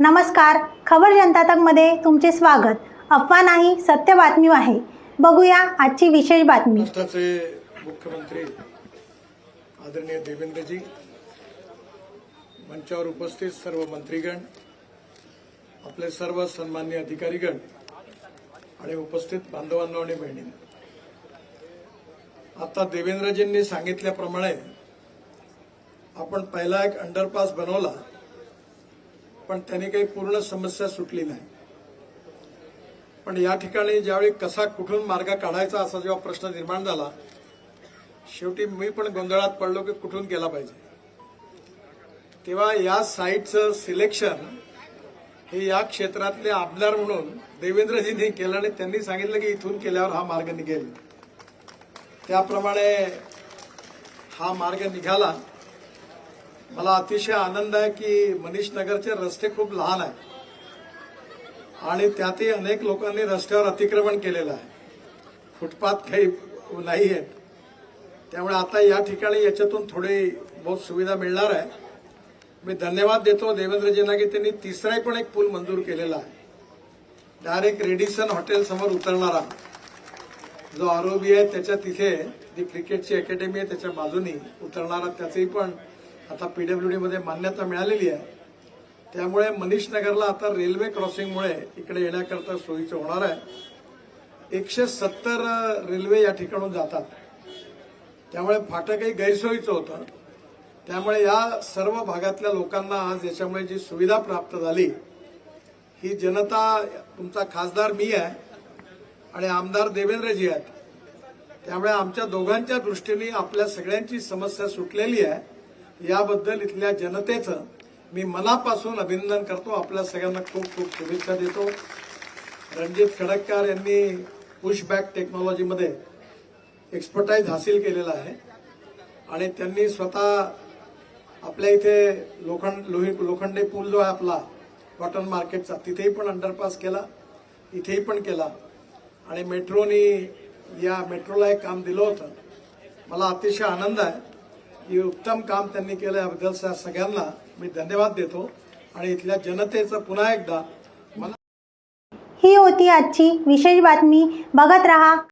नमस्कार. खबर जनता तकमध्ये तुमचे स्वागत. अफवा नाही सत्य बातमी आहे. बघूया आजची विशेष बातमी. मुख्यमंत्री आदरणीय देवेंद्रजी मंचावर उपस्थित सर्व मंत्रीगण आपले सर्व सन्मान्य अधिकारीगण आणि उपस्थित बांधवांना आणि बहिणींनो आता देवेंद्रजींनी सांगितल्याप्रमाणे आपण पहिला एक अंडरपास बनवला. पण त्याने काही पूर्ण समस्या सुटली नाही. पण या ठिकाणी ज्यावेळी कसा कुठून मार्ग काढायचा असा जेव्हा प्रश्न निर्माण झाला शेवटी मी पण गोंधळात पडलो की कुठून केला पाहिजे. तेव्हा या साईटचं सिलेक्शन हे या क्षेत्रातले आमदार म्हणून देवेंद्रजींनी केलं आणि त्यांनी सांगितलं की इथून केल्यावर हा मार्ग निघेल. त्याप्रमाणे हा मार्ग निघाला. मला अतिशय आनंद आहे की मनीष नगरचे रस्ते खूप लहान आहे आणि त्यातही अनेक लोकांनी रस्त्यावर अतिक्रमण केलेलं आहे. फुटपाथ काही नाही आहेत. त्यामुळे आता या ठिकाणी याच्यातून थोडी बहुत सुविधा मिळणार आहे. मी धन्यवाद देतो देवेंद्रजींना की त्यांनी तिसराही पण एक पूल मंजूर केलेला आहे. डायरेक्ट रेडिसन हॉटेल समोर उतरणारा जो आरोबी आहे त्याच्या तिथे जी क्रिकेटची अकॅडमी आहे त्याच्या बाजूनी उतरणारा त्याचंही पण आता पी डब्ल्यू डीमध्ये मान्यता मिळालेली आहे. त्यामुळे मनीष नगरला आता रेल्वे क्रॉसिंगमुळे इकडे येण्याकरता सोयीचं होणार आहे. एकशे सत्तर रेल्वे या ठिकाणून जातात. त्यामुळे फाटकही गैरसोयीचं होतं. त्यामुळे या सर्व भागातल्या लोकांना आज याच्यामुळे जी सुविधा प्राप्त झाली ही जनता तुमचा खासदार मी आहे आणि आमदार देवेंद्रजी आहेत. त्यामुळे आमच्या दोघांच्या दृष्टीने आपल्या सगळ्यांची समस्या सुटलेली आहे. याबद्दल इथल्या जनतेचं मी मनापासून अभिनंदन करतो. आपल्या सगळ्यांना खूप खूप शुभेच्छा देतो. रणजित खडक्कार यांनी पुशबॅक टेक्नॉलॉजीमध्ये एक्सपर्टाईज हासिल केलेला आहे. आणि त्यांनी स्वतः आपल्या इथे लोखंड लोही लोखंडे पूल जो आहे आपला कॉटन मार्केटचा तिथेही पण अंडरपास केला इथेही पण केला. आणि मेट्रोनी या मेट्रोला एक काम दिलं होतं. मला अतिशय आनंद आहे. की उत्तम काम त्यांनी केलं याबद्दल सगळ्यांना. मी धन्यवाद देतो. आणि इथल्या जनतेचं पुन्हा एकदा मला ही होती आजची विशेष बातमी. बघत रहा.